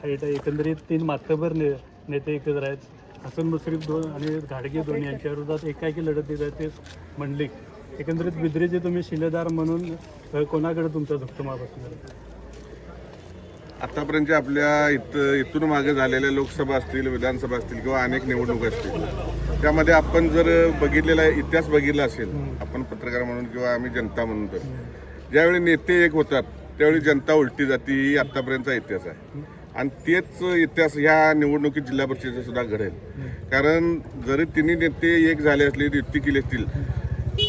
Fight आहे एकंदरीत तीन मातबर ने नेते एकत्र आहेत. हसन मुश्रीफ दोन आणि घाडगे दोन यांच्या विरोधात एकाएकी लढत देत आहेत ते मंडलिक एकंदरीत बिद्रीचे तुम्ही शिलेदार म्हणून अ, कोणाकडे तुमचा झुकतो बसणार आतापर्यंत आपल्या इथं इथून मागे झालेल्या लोकसभा असतील विधानसभा असतील किंवा अनेक निवडणुका असतील त्यामध्ये आपण जर बघितलेला इतिहास बघितला असेल आपण पत्रकार म्हणून किंवा आम्ही जनता म्हणून तर. ज्यावेळी नेते एक होतात त्यावेळी जनता उलटी जाती ही आतापर्यंतचा इतिहास आहे. आणि तेच इतिहास ह्या निवडणुकीत जिल्हा परिषदेचा सुद्धा घडेल. कारण जरी तिन्ही नेते एक झाले असले युती केली असतील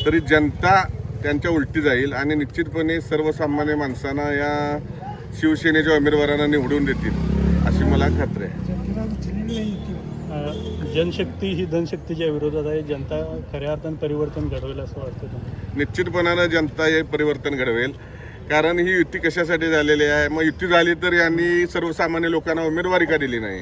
तरी जनता त्यांच्या उलटी जाईल आणि निश्चितपणे सर्वसामान्य माणसांना या शिवसेनेच्या उमेदवारांना निवडून देतील अशी मला खात्री आहे. जनशक्ती ही धनशक्तीच्या विरोधात आहे. जनता खऱ्या अर्थानं परिवर्तन घडवेल असं वाटतं निश्चितपणानं जनता हे परिवर्तन घडवेल. कारण ही युती कशासाठी झालेली आहे? मग युती झाली तर यांनी सर्वसामान्य लोकांना उमेदवारी का दिली नाही?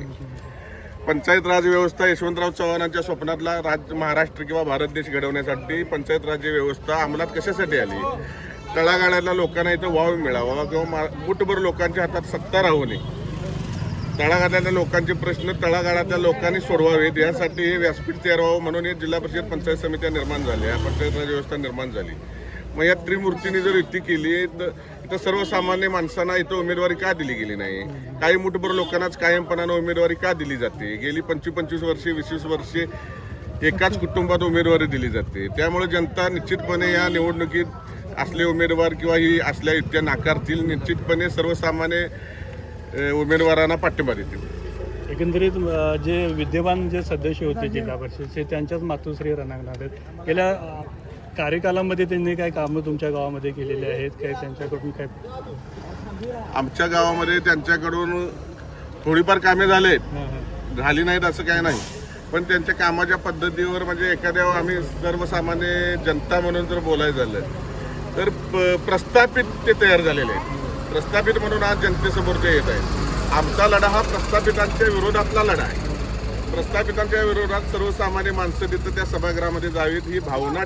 पंचायत राज व्यवस्था यशवंतराव चव्हाणांच्या स्वप्नातला राज्य महाराष्ट्र किंवा भारत देश घडवण्यासाठी पंचायत राज्य व्यवस्था अंमलात कशासाठी आली? तळागाळातल्या लोकांना इथं वाव मिळावा किंवा मा- मुठभर लोकांच्या हातात सत्ता राहू नये? तळागाळातल्या लोकांचे प्रश्न तळागाळातल्या लोकांनी सोडवावेत. यासाठी हे व्यासपीठ तयार व्हावं म्हणून हे जिल्हा परिषद पंचायत समित्या निर्माण झाल्या. पंचायत राज व्यवस्था निर्माण झाली. मग या त्रिमूर्तींनी जर युती केली तर इथं सर्वसामान्य माणसांना इथं उमेदवारी का दिली गेली नाही? काही मुठभर लोकांनाच कायमपणानं उमेदवारी का दिली जाते? गेली पंचवीस पंचवीस वर्षे वीस वीस वर्षे एकाच कुटुंबात उमेदवारी दिली जाते. त्यामुळे जनता निश्चितपणे या निवडणुकीत असले उमेदवार किंवा ही असल्या युत्या नाकारतील निश्चितपणे सर्वसामान्य उमेदवारांना पाठिंबा देतील. एकंदरीत जे विद्यमान जे सदस्य होते जिल्हा परिषदचे त्यांच्याच मातोश्री रणांगणात आहेत. गेल्या कार्यकालामध्ये त्यांनी काय कामं तुमच्या गावामध्ये केलेली आहेत? काय त्यांच्याकडून काय आमच्या गावामध्ये त्यांच्याकडून थोडीफार कामे हां. झाली नाहीत असं काय नाही. पण त्यांच्या कामाच्या पद्धतीवर म्हणजे एखाद्या आम्ही सर्वसामान्य जनता म्हणून जर बोलायचं झालं तर प- प्रस्थापित ते तयार झालेले आहेत. प्रस्थापित म्हणून आज जनतेसमोर ते येत आहेत. आमचा लढा हा प्रस्थापितांच्या विरोधातला लढा आहे. प्रस्थापितांच्या विरोधात सर्वसामान्य माणसं तिथं त्या सभागृहामध्ये जावीत ही भावना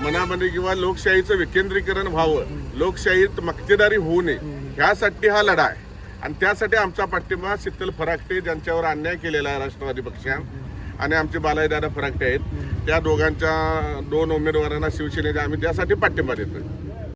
मनामध्ये किंवा लोकशाहीचं विकेंद्रीकरण व्हावं लोकशाहीत मक्तेदारी होऊ नये ह्यासाठी हा लढा आहे. आणि त्यासाठी आमचा पाठिंबा शीतल फराकटे ज्यांच्यावर अन्याय केलेला आहे राष्ट्रवादी पक्षान आणि आमचे बालाजीदादा फराकटे आहेत. त्या दोघांच्या दोन उमेदवारांना शिवसेनेचा आम्ही त्यासाठी पाठिंबा देतोय.